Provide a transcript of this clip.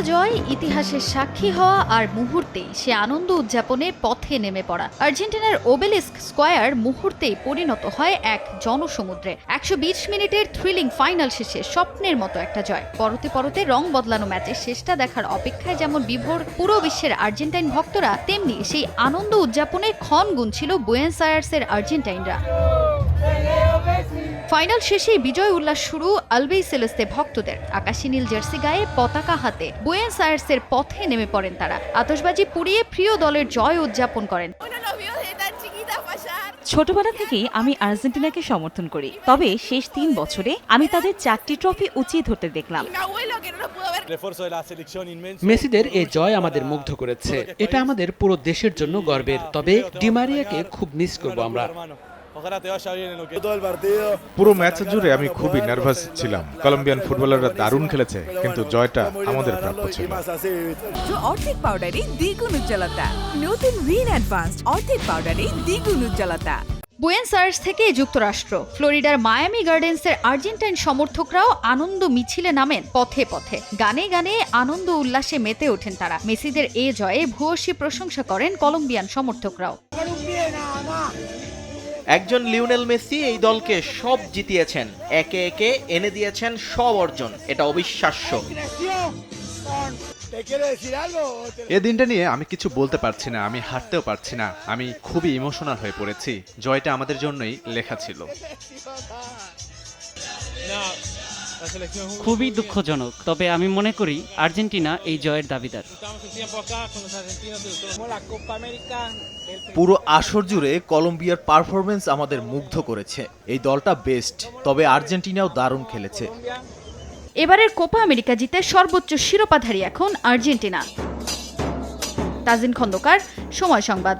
একটা জয়, ইতিহাসের সাক্ষী হওয়া আর মুহূর্তেই সে আনন্দ উদযাপনে পথে নেমে পড়া। আর্জেন্টিনার ওবেলিস্ক স্কোয়ার মুহূর্তেই পরিণত হয় এক জনসমুদ্রে। একশো বিশ মিনিটের থ্রিলিং ফাইনাল শেষে স্বপ্নের মতো একটা জয়। পরতে পরতে রং বদলানো ম্যাচের শেষটা দেখার অপেক্ষায় যেমন বিভোর পুরো বিশ্বের আর্জেন্টাইন ভক্তরা, তেমনি সেই আনন্দ উদযাপনে ক্ষণ গুনছিল বুয়েন্স আয়ার্সের আর্জেন্টাইনরা। ফাইনাল শেষে বিজয় উল্লাস শুরু আলবেই সেলেস্তে ভক্তদের। আকাশী নীল জার্সি গায়ে পতাকা হাতে বুয়েন্স আয়ার্সের পথে নেমে পড়েন তারা। আতশবাজি পুড়িয়ে প্রিয় দলের জয় উদযাপন করেন. ছোটবেলা থেকেই আমি আর্জেন্টিনাকে সমর্থন করি। তবে শেষ তিন বছরে আমি তাদের চারটি ট্রফি উঁচিয়ে ধরতে দেখলাম. মেসিদের এই জয় আমাদের মুগ্ধ করেছে। এটা আমাদের পুরো দেশের জন্য গর্বের। তবে ডিমারিয়াকে খুব মিস করব আমরা। পুরো ম্যাচ জুড়ে আমি খুবই নার্ভাস ছিলাম। কলম্বিয়ান ফুটবলাররা দারুণ খেলেছে কিন্তু জয়টা আমাদের প্রাপ্য ছিল। অর্ধেক পাউডারে দ্বিগুণ উজ্জ্বলতা। নতুন রিন অ্যাডভান্সড অর্ধেক পাউডারে দ্বিগুণ উজ্জ্বলতা। বুয়েন্স আয়ার্স থেকে যুক্তরাষ্ট্র। ফ্লোরিডার মায়ামি গার্ডেন্সের আর্জেন্টাইন সমর্থকরাও আনন্দ মিছিলে নামেন পথে পথে। গানে গানে আনন্দ উল্লাসে মেতে ওঠেন তারা। মেসিদের এ জয়ে ভূয়সী প্রশংসা করেন কলম্বিয়ান সমর্থকরাও। একজন লিওনেল মেসি এই দলকে সব জিতিয়েছেন একে একে এনে দিয়েছেন সব অর্জন এটা অবিশ্বাস্য। এ দিনটা নিয়ে আমি কিছু বলতে পারছি না আমি হাঁটতেও পারছি না আমি খুবই ইমোশনাল হয়ে পড়েছি জয়টা আমাদের জন্যই লেখা ছিল। খুবই দুঃখজনক তবে আমি মনে করি আর্জেন্টিনা এই জয়ের দাবিদার. পুরো আসর জুড়ে কলম্বিয়ার পারফরমেন্স আমাদের মুগ্ধ করেছে। এই দলটা বেস্ট তবে আর্জেন্টিনাও দারুণ খেলেছে। এবারের কোপা আমেরিকা জিতে সর্বোচ্চ শিরোপাধারী এখন আর্জেন্টিনা। তাজিন খন্দকার সময় সংবাদ।